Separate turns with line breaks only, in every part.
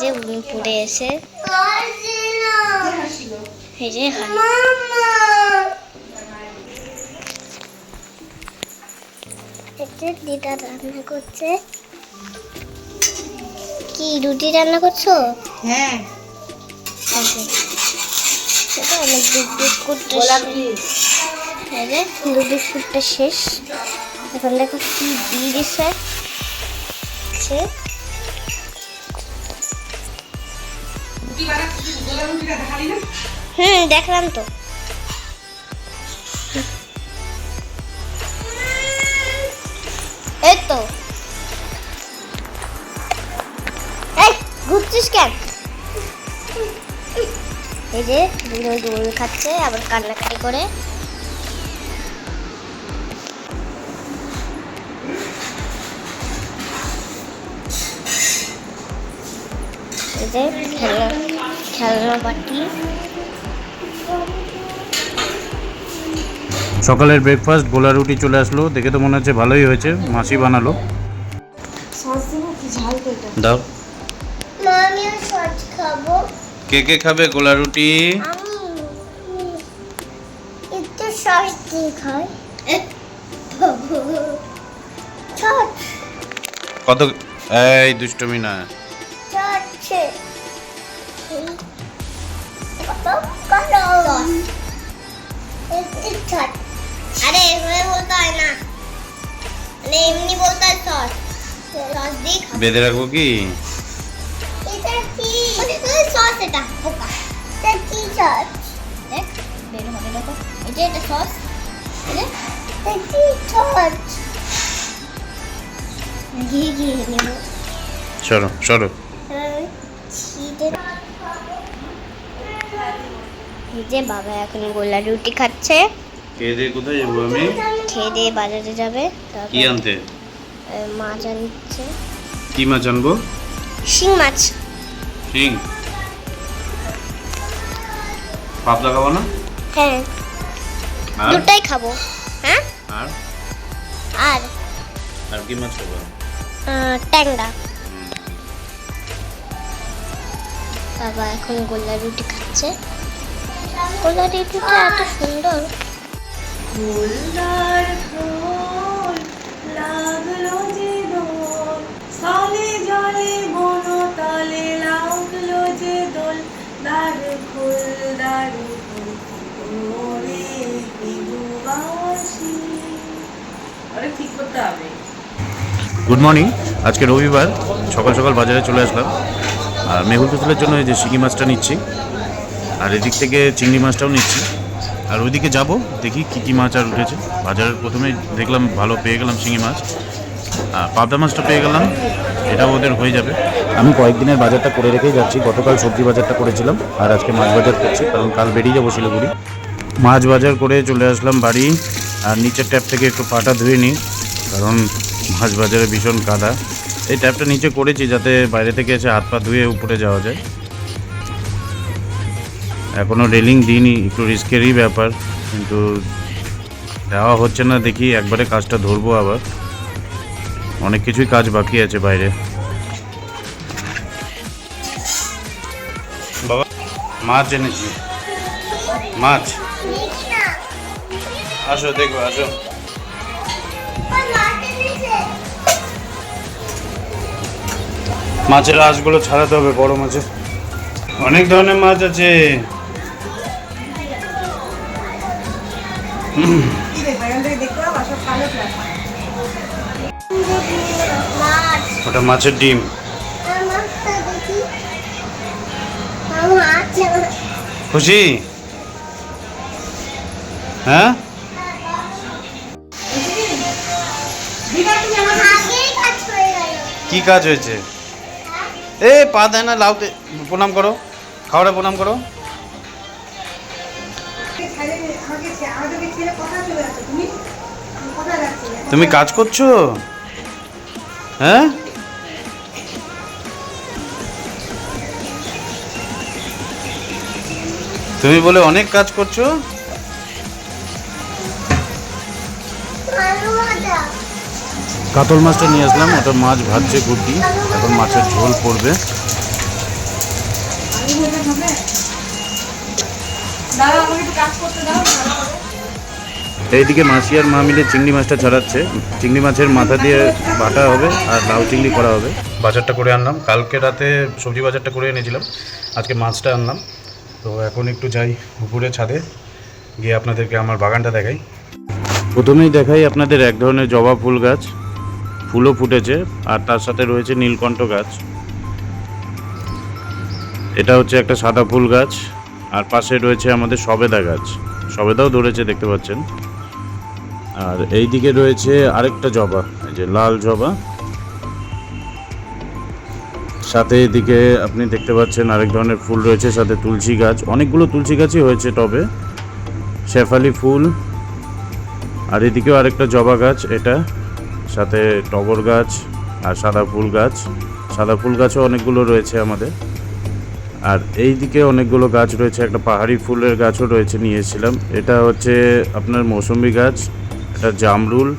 যে উপরে এসে এই যে দিদা রান্না করছে। কি রুটি রান্না করছ?
হ্যাঁ।
সেটা অনেক বিস্কুটটা বিস্কুটটা শেষ। এখন দেখো কি দিয়ে দিছে হুম, দেখলাম তো। এই তো। এই, ঘুরছিস কেন? এই যে দুটো দোল খাচ্ছে, আবার কান্নাকাটি করে। এই যে, খেলনা।
সকালের ব্রেকফাস্ট গোলা রুটি চলে আসলো। দেখে তো মনে হচ্ছে ভালোই হয়েছে। মাসি বানালো।
সস দেবো কি ঝাল তো এটা
দাও কে কে খাবে গোলা রুটি?
আমি। একটু সস দিয়ে খাই।
কত? এই দুষ্টমি না।
যাচ্ছে কত ছট। আরে এভাবে বলতে হয় না। মানে এমনি বলতে হয় সস সস দিয়ে
বেঁধে রাখব কি?
এটা কি? সস এটা। বোকা এটা কি সস দেখ বের হবে দেখো। এই এটা সস এটা কি সস ঘি ঘি নেব
সরো সরো
ছিটে এই যে বাবা এখন গোলা রুটি খাচ্ছে।
কে দিয়ে কোথায় যাব আমি?
খেয়ে দিয়ে বাজারে যাবে।
কি আনতে?
মাছ আনছে।
কি মাছ আনব?
শিং মাছ।
শিং? পাতলা খাব না?
হ্যাঁ। দুটাই খাব। হ্যাঁ?
আর?
আর?
আর কি মাছ খাব?
ট্যাংরা। বাবা এখন গোলা রুটি খাচ্ছে। এত সুন্দর।
ফুলদার ফুল লাগল যে দোল সালে জলে বন তলে লাগল যে দোল। দার ফুল দার ফুল ওরে আরে ঠিক করতে হবে?
গুড মর্নিং আজকে রবিবার সকাল সকাল বাজারে চলে আসলাম। আর মেহুল পুতুলের জন্য এই যে শিঙি মাছটা নিচ্ছি। আর এদিক থেকে চিংড়ি মাছটাও নিচ্ছি। আর ওইদিকে যাব দেখি কী কী মাছ আর উঠেছে। বাজারের প্রথমে দেখলাম ভালো পেয়ে গেলাম শিঙি মাছ। আর পাবদা মাছটা পেয়ে গেলাম এটাও ওদের হয়ে যাবে। আমি কয়েকদিনের বাজারটা করে রেখেই যাচ্ছি গতকাল সবজি বাজারটা করেছিলাম আর আজকে মাছ বাজার করছি কারণ কাল বেরিয়ে যাব শিলিগুড়ি। মাছ বাজার করে চলে আসলাম বাড়ি আর নিচের ট্যাপ থেকে একটু পাটা ধুয়ে নিই কারণ মাছ বাজারে ভীষণ কাদা। এই ট্যাপটা নিচে করেছি যাতে বাইরে থেকে এসে হাত পা ধুয়ে উপরে যাওয়া যায়। এখনও রেলিং দিইনি, একটু রিস্কেরই ব্যাপার, কিন্তু দেওয়া হচ্ছে না দেখি, একবারে কাজটা ধরবো আবার। অনেক কিছুই কাজ বাকি আছে বাইরে। বাবা, মাছ এনেছি। মাছ? আসো, দেখো, আসো। মাছের আঁশগুলো ছাড়াতে হবে, বড় মাছের। অনেক ধরনের মাছ আছে। ওটা মাছের ডিম। খুশি? হ্যাঁ? কি কাজ হয়েছে? এ, পা দেয় না লাউতে প্রণাম করো। খাওয়ারে প্রণাম করো।
তুমি?
কাজ করছ? হ্যাঁ? তুমি বলে অনেক কাজ করছ? কাতল মাছটা নিয়ে আসলাম ওটা মাছ ভাজছে গুড্ডি এখন মাছের ঝোল পড়বে
তুমি এটা খাবে দাদা আমাকে একটু কাজ করতে দাও ভালো করে।
এইদিকে মাসি আর মা মিলে চিংড়ি মাছটা ছাড়াচ্ছে। চিংড়ি মাছের মাথা দিয়ে বাটা হবে আর লাউ চিংড়ি করা হবে। বাজারটা করে আনলাম। কালকে রাতে সবজি বাজারটা করে এনেছিলাম। আজকে মাছটা আনলাম। তো এখন একটু যাই উপরে ছাদে গিয়ে আপনাদেরকে আমার বাগানটা দেখাই। প্রথমেই দেখাই আপনাদের এক ধরনের জবা ফুল গাছ। ফুলও ফুটেছে আর তার সাথে রয়েছে নীলকণ্ঠ গাছ। এটা হচ্ছে একটা সাদা ফুল গাছ। আর পাশে রয়েছে আমাদের সবেদা গাছ। সবেদাও ধরেছে, দেখতে পাচ্ছেন। আর এই দিকে রয়েছে আরেকটা জবা, এই যে লাল জবা। সাথে এদিকে আপনি দেখতে পাচ্ছেন আরেক ধরনের ফুল রয়েছে, সাথে তুলসী গাছ। অনেকগুলো তুলসী গাছই হয়েছে টবে শেফালি ফুল। আর এদিকেও আরেকটা জবা গাছ, এটা। সাথে টগর গাছ আর সাদা ফুল গাছ। সাদা ফুল গাছও অনেকগুলো রয়েছে আমাদের। আর এই দিকে অনেকগুলো গাছ রয়েছে, একটা পাহাড়ি ফুলের গাছও রয়েছে নিয়েছিলাম। এটা হচ্ছে আপনার মৌসুমি গাছ, এটা জামরুল।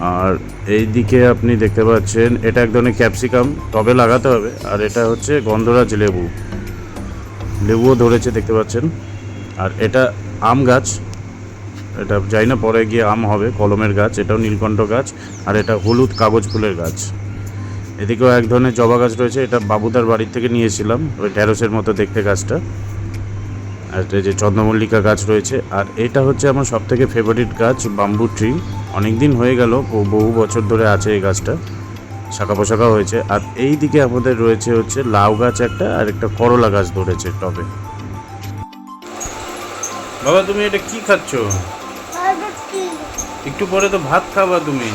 আর এই দিকে আপনি দেখতে পাচ্ছেন, এটা এক ধরনের ক্যাপসিকাম তবে লাগাতে হবে। আর এটা হচ্ছে গন্ধরাজ লেবু। লেবুও ধরেছে, দেখতে পাচ্ছেন। আর এটা আম গাছ। এটা যাই না, পরে গিয়ে আম হবে, কলমের গাছ, এটাও নীলকণ্ঠ গাছ। আর এটা হলুদ কাগজ ফুলের গাছ। এদিকেও এক ধরনের জবা গাছ রয়েছে এটা বাবুদার বাড়ির থেকে নিয়েছিলাম ওই ঢ্যাঁড়সের মতো দেখতে গাছটা। আর এই যে চন্দ্রমল্লিকা গাছ রয়েছে আর এটা হচ্ছে আমার সব থেকে ফেভারিট গাছ বাম্বু ট্রি অনেক দিন হয়ে গেল বহু বছর ধরে আছে এই গাছটা শাখা পোশাখা হয়েছে। আর এই দিকে আমাদের রয়েছে হচ্ছে লাউ গাছ একটা আর একটা করলা গাছ ধরেছে টবে। বাবা তুমি এটা কি খাচ্ছ? একটু পরে তো ভাত খাবা তুমি।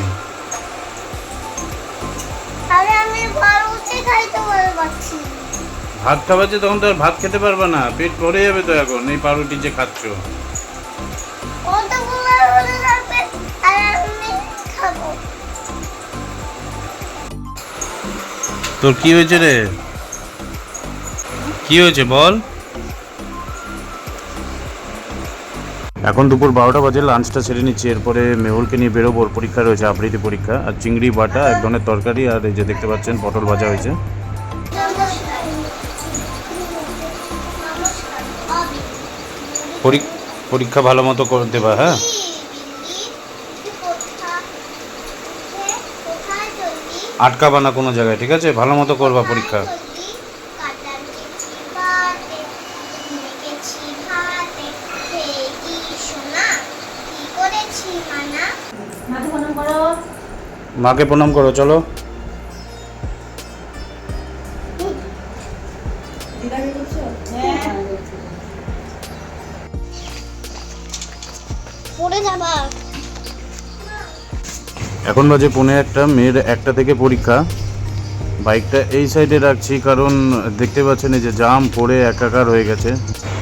ভাত খাবার যে তখন তো আর ভাত খেতে পারবে না পেট ভরে যাবে তো এখন এই পাউরুটি যে খাচ্ছ। তোর কি হয়েছে রে? কি হয়েছে বল? এখন দুপুর বারোটা বাজে লাঞ্চটা সেরে নিচ্ছি। এরপরে মেহুলকে নিয়ে বেরোবো, ওর পরীক্ষা রয়েছে, আবৃত্তি পরীক্ষা। আর চিংড়ি, বাটা, এক ধরনের তরকারি, আর এই যে দেখতে পাচ্ছেন, পটল ভাজা হয়েছে। পরী- পরীক্ষা ভালো মতো করে দেবা হ্যাঁ? আটকাবা না কোনো জায়গায়, ঠিক আছে? ভালো মতো করবা পরীক্ষা
মাথা প্রণাম করো
মাকে প্রণাম করো চলো। এখন বাজে পৌনে একটা মেয়ের একটা থেকে পরীক্ষা। বাইকটা এই সাইডে রাখছি কারণ দেখতে পাচ্ছেন এই যে জাম পড়ে একাকার হয়ে গেছে।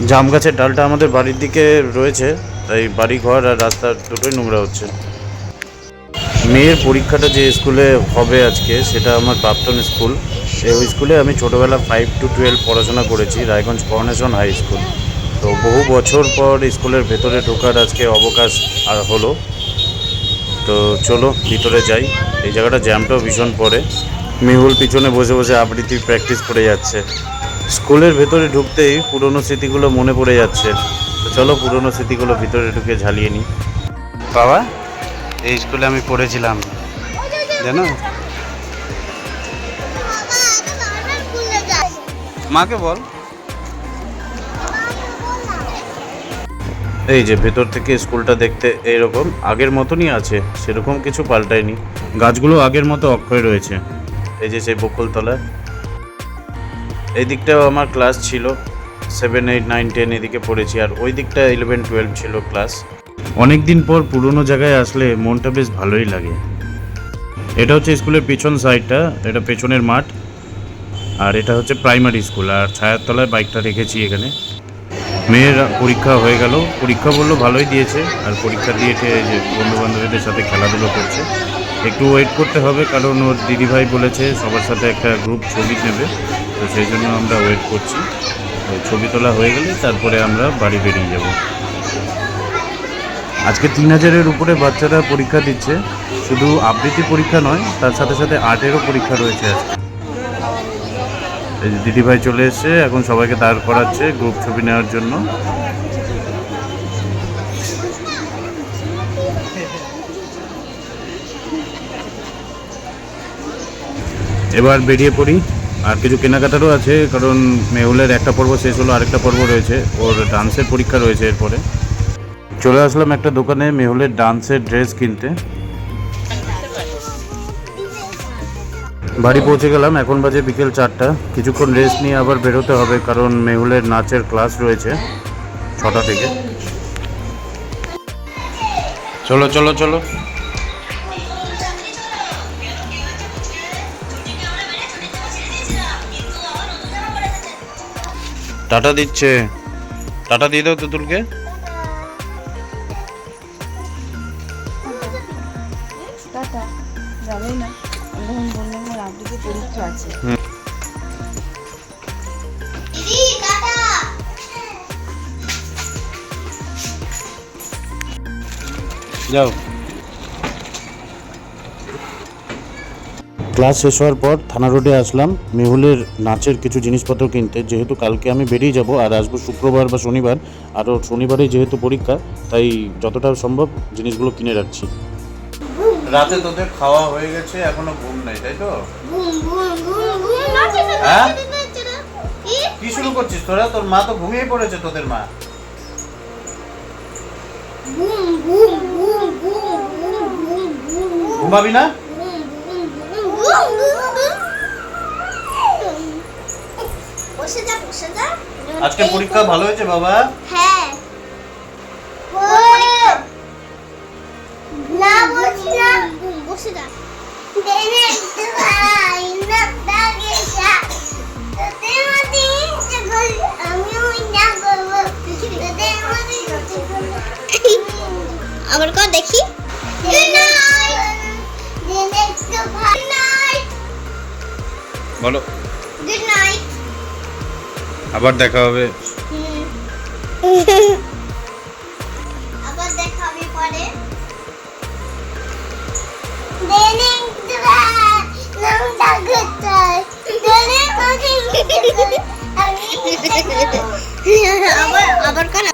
জাম গাছের ডালটা আমাদের বাড়ির দিকে রয়েছে তাই বাড়ি ঘর আর রাস্তা দুটোই নোংরা হচ্ছে। মেয়ের পরীক্ষাটা যে স্কুলে হবে আজকে, সেটা আমার প্রাক্তন স্কুল। সেই স্কুলে আমি ছোটোবেলা ফাইভ টু টুয়েলভ পড়াশোনা করেছি, রায়গঞ্জ করোনেশন হাই স্কুল তো বহু বছর পর স্কুলের ভেতরে ঢোকার আজকে অবকাশ আর হলো। তো চলো, ভিতরে যাই। এই জায়গাটা জ্যামটাও ভীষণ পড়ে। মেহুল পিছনে বসে বসে আবৃত্তির প্র্যাকটিস করে যাচ্ছে। স্কুলের ভেতরে ঢুকতেই পুরনো স্মৃতিগুলো মনে পড়ে যাচ্ছে। তো চলো পুরনো স্মৃতিগুলো ভিতরে ঢুকে ঝালিয়ে নিই। বাবা এই স্কুলে আমি পড়েছিলাম। জানো? মাকে বল। এই যে ভেতর থেকে স্কুলটা দেখতে এইরকম, আগের মতনই আছে, সেরকম কিছু পাল্টায়নি। গাছগুলো আগের মতো অক্ষয় রয়েছে। এই যে সেই বকুলতলা এই দিকটাও আমার ক্লাস ছিল। সেভেন এইট নাইন টেন এদিকে পড়েছি, আর ওই দিকটা ইলেভেন টুয়েলভ ছিল ক্লাস অনেক দিন পর পুরনো জায়গায় আসলে মনটা বেশ ভালোই লাগে। এটা হচ্ছে স্কুলের পিছন সাইডটা, এটা পেছনের মাঠ, আর এটা হচ্ছে প্রাইমারি স্কুল, আর ছায়ার তলায় বাইকটা রেখেছি এখানে। মেয়ের পরীক্ষা হয়ে গেল, পরীক্ষা বলল ভালোই দিয়েছে, আর পরীক্ষা দিয়ে যে বন্ধু বান্ধবীদের সাথে খেলাধুলো করছে। একটু ওয়েট করতে হবে, কারণ ওর দিদিভাই বলেছে সবার সাথে একটা গ্রুপ ছবি নেবে, তো সেই জন্য আমরা ওয়েট করছি। ছবি তোলা হয়ে গেলে তারপরে আমরা বাড়ি বেরিয়ে যাব। আজকে তিন হাজারের উপরে বাচ্চারা পরীক্ষা দিচ্ছে। শুধু আবৃত্তি পরীক্ষা নয়, তার সাথে সাথে আর্টেরও পরীক্ষা রয়েছে আজকে। এই দিদিভাই চলে এসেছে, এখন সবাইকে দাঁড় করাচ্ছে গ্রুপ ছবি নেওয়ার জন্য। এবার বেরিয়ে পড়ি। আর কিছু কেনাকাটারও আছে, কারণ মেহুলের একটা পর্ব শেষ হলো, আরেকটা পর্ব রয়েছে। ওর ডান্সের পরীক্ষা রয়েছে এরপরে। চলে আসলাম একটা দোকানে মেহুলের ডান্সের ড্রেস কিনতে। বাড়ি পৌঁছে গেলাম, এখন বাজে বিকেল চারটা। কিছুক্ষণ রেস্ট নিয়ে আবার বেরোতে হবে, কারণ মেহুলের নাচের ক্লাস রয়েছে ছটা থেকে। চলো চলো চলো। টাটা দিচ্ছে। টাটা দিয়ে দাও তুতুলকে। যাও। ক্লাস শেষ হওয়ার পর থানা রোডে আসলাম। মেহুলের নাচের কিছু জিনিসপত্র কিনতে। যেহেতু কালকে আমি বেরিয়ে যাব আর আসব শুক্রবার বা শনিবার আরও শনিবারে যেহেতু পরীক্ষা তাই যতটা সম্ভব জিনিসগুলো কিনে রাখছি। রাতে তোদের খাওয়া হয়ে গেছে এখনও ঘুম নেই তাই তো? হ্যাঁ?
নাচে না, নাচে না কি
কি শুরু করছিস তোরা? তোর মা তো ঘুমিয়ে পড়েছে তোদের মা। ঘুমাবি না আজকে পরীক্ষা ভালো হয়েছে বাবা?
হ্যাঁ। না বসে না। বসে যা। আমি ওই না করব আবার কর দেখি।
বলো।
গুড নাইট
আবার দেখা হবে।
আবার দেখা হবে পরে। আবার আবার কার